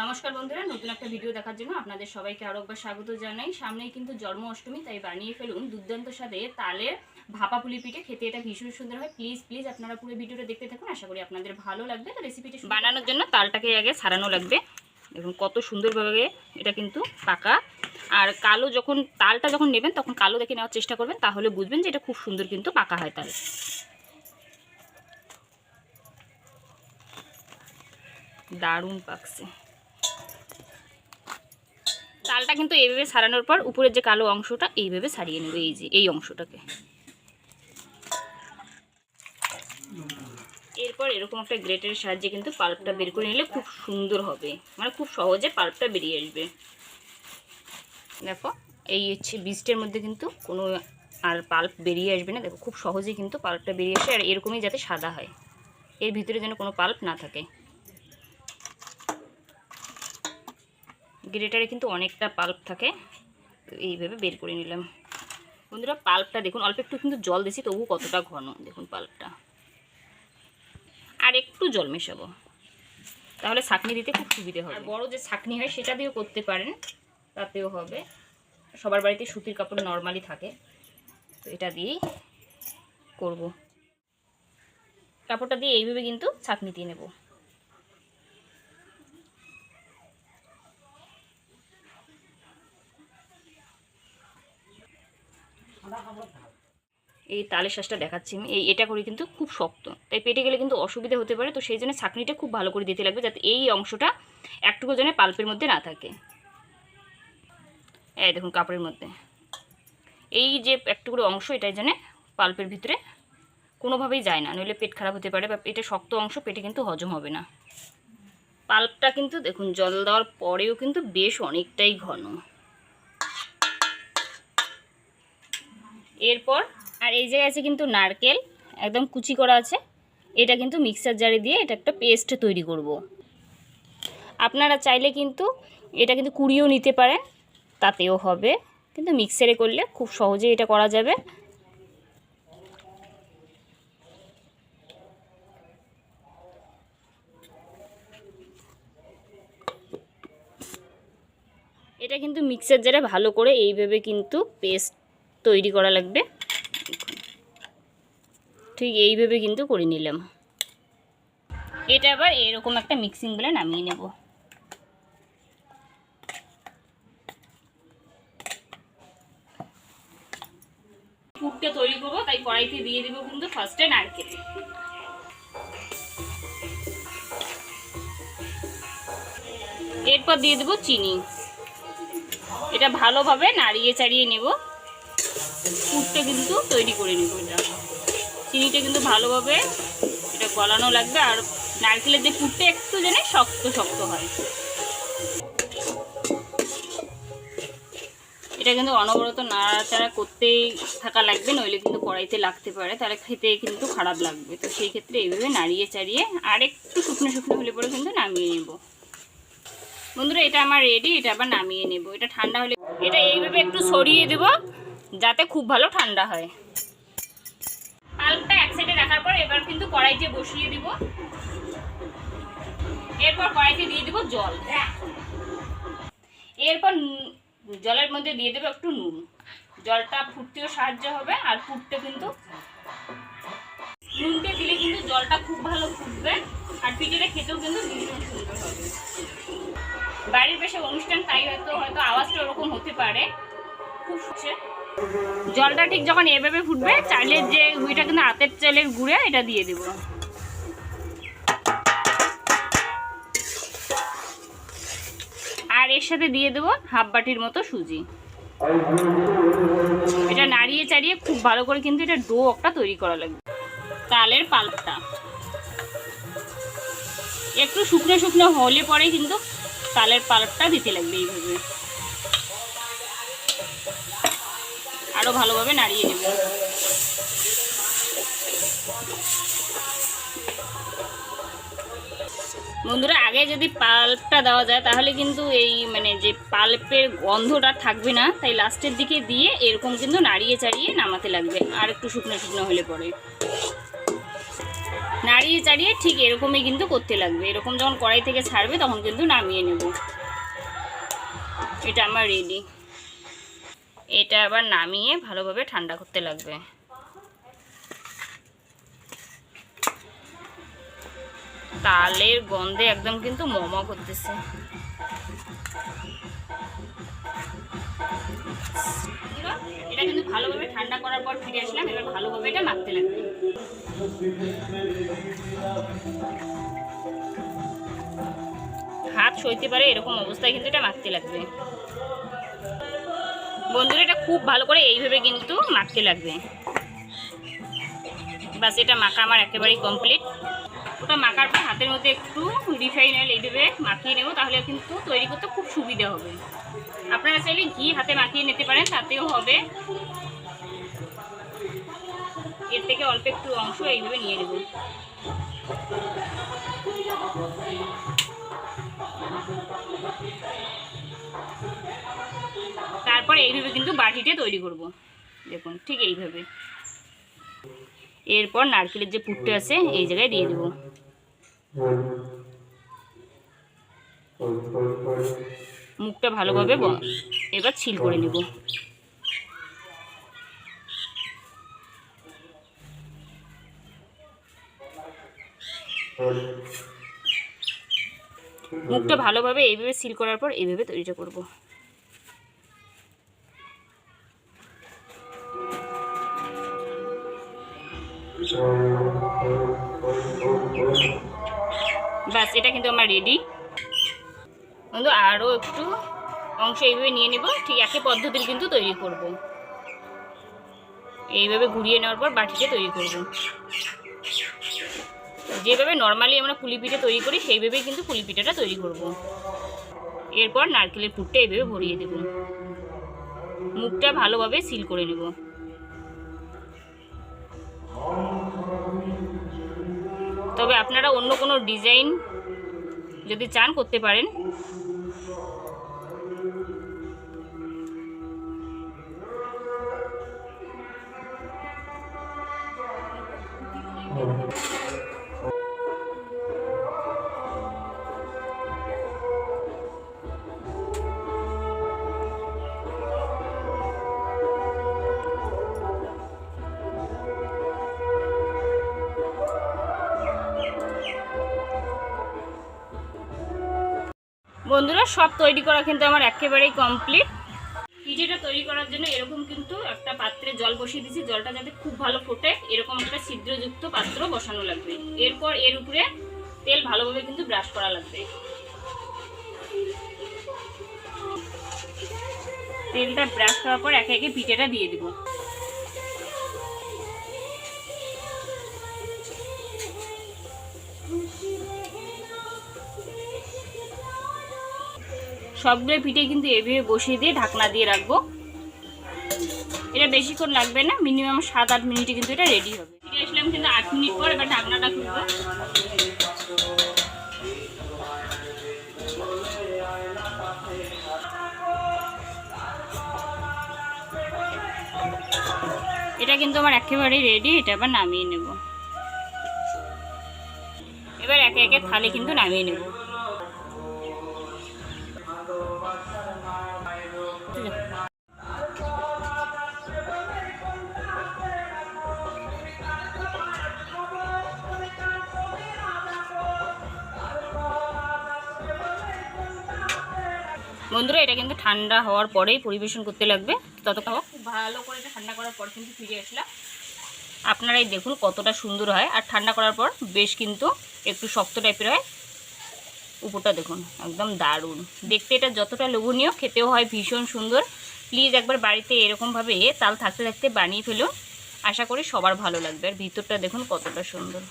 নমস্কার বন্ধুরা, নতুন একটা ভিডিও দেখার জন্য আপনাদের সবাইকে আরও একবার স্বাগত জানাই। সামনেই কিন্তু জন্ম অষ্টমী তাই বানিয়ে ফেলুন দুর্দান্ত স্বাদে তালের ভাপা পুলি পিঠে। খেতে এটা ভীষণ সুন্দর হয়। প্লিজ প্লিজ আপনারা পুরো ভিডিওটা দেখতে থাকুন। আশা করি আপনাদের ভালো লাগবে। তো রেসিপিটি বানানোর জন্য তালটাকে আগে সারানো লাগবে। দেখুন কত সুন্দরভাবে এটা কিন্তু পাকা। আর কালো যখন তালটা যখন নেবেন, তখন কালো দেখে নেওয়ার চেষ্টা করবেন। তাহলে বুঝবেন যে এটা খুব সুন্দর কিন্তু পাকা হয় তাল। দারুণ পাকছে। তালটা কিন্তু এইভাবে সারানোর পর উপরের যে কালো অংশটা এইভাবে সারিয়ে নেবে, এই যে, এই অংশটাকে। এরপর এরকম একটা গ্রেটের সাহায্যে কিন্তু পাল্পটা বের করে নিলে খুব সুন্দর হবে। মানে খুব সহজে পাল্পটা বেরিয়ে আসবে। দেখো, এই হচ্ছে বীজটার মধ্যে কিন্তু কোনো আর পাল্প বেরিয়ে আসবে না। দেখো, খুব সহজে কিন্তু পাল্পটা বেরিয়ে আসে, আর এরকমই যাতে সাদা হয়। এর ভিতরে যেন কোনো পাল্প না থাকে। গ্রেটারে কিন্তু অনেকটা পাল্প থাকে। তো এইভাবে বের করে নিলাম। বন্ধুরা, পাল্পটা দেখুন, অল্প একটু কিন্তু জল দিছি তবু কতটা ঘন, দেখুন পাল্পটা। আর একটু জল মেশাবো। তাহলে ছাকনি দিতে খুব সুবিধে হবে। বড় যে ছাকনি হয়, সেটা দিয়েও করতে পারেন, তাতেও হবে। সবার বাড়িতে সুতির কাপড় নর্মালি থাকে, তো এটা দিয়েই করব। কাপড়টা দিয়ে এইভাবে কিন্তু ছাকনি দিয়ে নেব। এই তালের শাঁসটা দেখাচ্ছি আমি। এই, এটা করে কিন্তু খুব শক্ত। তাই পেটে গেলে কিন্তু অসুবিধা হতে পারে, তো সেই জন্য ছাকনিটা খুব ভালো করে দিতে লাগবে যাতে এই অংশটা একটুকু যেন পাল্পের মধ্যে না থাকে। এই দেখুন কাপড়ের মধ্যে। এই যে একটুকু অংশ এটাই যেন পাল্পের ভিতরে কোনোভাবেই যায় না, নইলে পেট খারাপ হতে পারে বা এটা শক্ত অংশ, পেটে কিন্তু হজম হবে না। পাল্পটা কিন্তু দেখুন, জল দেওয়ার পরেও কিন্তু বেশ অনেকটাই ঘন। এরপর, আর এই জায়গায় আছে কিন্তু নারকেল, একদম কুচি করা আছে। এটা কিন্তু মিক্সার জারে দিয়ে এটা একটা পেস্ট তৈরি করব। আপনারা চাইলে কিন্তু এটা কিন্তু কুড়িয়েও নিতে পারেন, তাতেও হবে। কিন্তু মিক্সারে করলে খুব সহজে এটা করা যাবে। এটা কিন্তু মিক্সার জারে ভালো করে এইভাবে কিন্তু পেস্ট তৈরি করা লাগবে। ঠিক এইভাবে কিন্তু করে নিলাম। এটা আবার এরকম একটা মিক্সিং বলে নামিয়ে নেব। পুরটা তৈরি করব, তাই কড়াইতে দিয়ে দেবো কিন্তু ফার্স্টে নারকেল। এরপর দিয়ে দেবো চিনি। এটা ভালোভাবে নাড়িয়ে চাড়িয়ে নেব। পুরটা কিন্তু তৈরি করে নেব এটা। চিনিটা কিন্তু ভালোভাবে এটা গলানো লাগবে আর নারকেলের যে পুরটা একটু যেন শক্ত শক্ত হয়। এটা কিন্তু অনবরত নাড়াচাড়া করতেই থাকা লাগবে, নইলে কিন্তু কড়াইতে লাগতে পারে, তাহলে খেতে কিন্তু খারাপ লাগবে। তো সেই ক্ষেত্রে এইভাবে নাড়িয়ে চাড়িয়ে আর একটু শুকনো শুকনো হলে পরে কিন্তু নামিয়ে নেব। বন্ধুরা, এটা আমার রেডি এটা আবার নামিয়ে নেব। এটা ঠান্ডা হলে এটা এইভাবে একটু সরিয়ে দেব। যাতে খুব ভালো ঠান্ডা হয়। পাল্পটা এক সাইডে রাখার পর এবার কিন্তু কড়াইতে বসিয়ে দিব। এরপর কড়াইতে দিয়ে দিব জল। এরপর জলের মধ্যে দিয়ে দেবো একটু নুন। জলটা ফুটতেও সাহায্য হবে আর ফুটতে কিন্তু নুনটা দিলে কিন্তু জলটা খুব ভালো ফুটবে আর পিঠেটা খেতেও কিন্তু ভীষণ সুন্দর হবে। বাড়ির বেশি অনুষ্ঠান তাই হয়তো হয়তো আওয়াজটা ওরকম হতে পারে। খুব জলটা ঠিক যখন এভাবে ফুটবে চালের যে গুঁড়িটা কিন্তু হাতের চালের গুঁড়ে এটা দিয়ে দেব। আর এর সাথে দিয়ে দেবো হাফ বাটির মতো সুজি। এটা নাড়িয়ে চাড়িয়ে খুব ভালো করে কিন্তু এটা ডো একটা তৈরি করা লাগবে। তালের পাল্পটা। একটু শুকনো শুকনো হলে পরে কিন্তু তালের পাল্পটা দিতে লাগবে এইভাবে। আরও ভালোভাবে নাড়িয়ে নেব। বন্ধুরা, আগে যদি পাল্পটা দেওয়া যায়, তাহলে কিন্তু এই মানে যে পাল্পের গন্ধটা থাকবে না, তাই লাস্টের দিকে দিয়ে এরকম কিন্তু নাড়িয়ে চাড়িয়ে নামাতে লাগবে, আর একটু শুকনো শুকনো হলে পরে। নাড়িয়ে চাড়িয়ে ঠিক এরকমই কিন্তু করতে লাগবে। এরকম যখন কড়াই থেকে ছাড়বে, তখন কিন্তু নামিয়ে নেব। এটা আমার রেডি এটা আবার নামিয়ে ভালোভাবে ঠান্ডা করতে লাগবে। তালের গন্ধে একদম কিন্তু মোমো করতেছে। এটা কিন্তু ভালোভাবে ঠান্ডা করার পর ফিরে আসলাম, এবার ভালোভাবে এটা মাখতে লাগবে। হাত সইতে পারে এরকম অবস্থায় কিন্তু এটা মাখতে লাগবে। বন্ধুরা, এটা খুব ভালো করে এইভাবে কিন্তু মাখতে লাগবে। বাস, এটা মাখা আমার একেবারেই কমপ্লিট ওটা মাখার পর হাতের মধ্যে একটু রিফাইন অয়েল এইভাবে মাখিয়ে নেব, তাহলে কিন্তু তৈরি করতে খুব সুবিধা হবে। আপনারা চাইলে ঘি হাতে মাখিয়ে নিতে পারেন, তাতেও হবে। এর থেকে অল্প একটু অংশ এইভাবে নিয়ে নেব। এইভাবে কিন্তু বাটিতে তৈরি করব। দেখুন, ঠিক এইভাবে। এরপর নারকেলের যে পুরটা আছে, এই জায়গায় দিয়ে দেবো। মুখটা ভালোভাবে এবার ছিল করে নেব। মুখটা ভালোভাবে এইভাবে সিল করার পর এইভাবে তৈরিটা করব। রেডি। বন্ধু আরও একটু অংশ এইভাবে নিয়ে নেব, ঠিক একই পদ্ধতির কিন্তু তৈরি করব। এইভাবে ঘুরিয়ে নেওয়ার পর বাটিতে তৈরি করব। যেভাবে নর্মালি আমরা পুলি তৈরি করি, সেইভাবেই কিন্তু পুলি পিঠাটা তৈরি করব। এরপর নারকেলের পুরটা এইভাবে ভরিয়ে দেব। মুখটা ভালোভাবে সিল করে নেব। তবে আপনারা অন্য কোনো ডিজাইন যদি চান করতে পারেন। বন্ধুরা, সব তৈরি করা কিন্তু আমার একেবারেই কমপ্লিট পিঠেটা তৈরি করার জন্য এরকম কিন্তু একটা পাত্রে জল বসিয়ে দিয়েছি। জলটা যাতে খুব ভালো ফোটে, এরকম একটা ছিদ্রযুক্ত পাত্র বসানো লাগবে। এরপর এর উপরে তেল ভালোভাবে কিন্তু ব্রাশ করা লাগবে। তেলটা ব্রাশ করার পর একে একে পিঠেটা দিয়ে দিব। সবগুলো পিঠে কিন্তু এভাবে বসিয়ে দিয়ে ঢাকনা দিয়ে রাখব। এটা বেশিক্ষণ লাগবে না, মিনিমাম সাত আট মিনিটে কিন্তু এটা রেডি হবে। ফিরে আসলাম কিন্তু আট মিনিট পর এবার ঢাকনাটা খুলবো। এটা কিন্তু আমার একেবারেই রেডি এটা আবার নামিয়ে নেব। এবার একে একে থালে কিন্তু নামিয়ে নেব। বন্ধুরা, এটা কিন্তু ঠান্ডা হওয়ার পরেই পরিবেশন করতে লাগবে। ততক্ষণ খুব ভালো করে এটা ঠান্ডা করার পর কিন্তু ফিরে আসলাম। আপনারাই দেখুন কতটা সুন্দর হয়। আর ঠান্ডা করার পর বেশ কিন্তু একটু শক্ত টাইপের হয়। উপরটা দেখুন, একদম দারুণ। দেখতে এটা যতটা লোভনীয়, খেতেও হয় ভীষণ সুন্দর। প্লিজ একবার বাড়িতে এরকমভাবে তাল থাকতে থাকতে বানিয়ে ফেলুন। আশা করি সবার ভালো লাগবে। আর ভিতরটা দেখুন কতটা সুন্দর।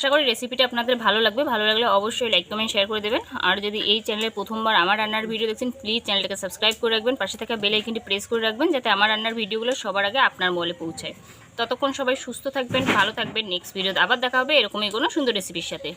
আশা করি রেসিপিটা আপনাদের ভালো লাগবে। ভালো লাগলে অবশ্যই লাইক কমেন্ট শেয়ার করে দেবেন। আর যদি এই চ্যানেলে প্রথমবার আমার রান্নার ভিডিও দেখছেন প্লিজ চ্যানেলটাকে সাবস্ক্রাইব করে রাখবেন। পাশে থাকা বেল আইকনটি প্রেস করে রাখবেন, যাতে আমার রান্নার ভিডিওগুলো সবার আগে আপনার মোবাইলে পৌঁছায়। ততক্ষণ সবাই সুস্থ থাকবেন, ভালো থাকবেন। নেক্সট ভিডিওতে আবার দেখা হবে এরকমই কোনো সুন্দর রেসিপির সাথে।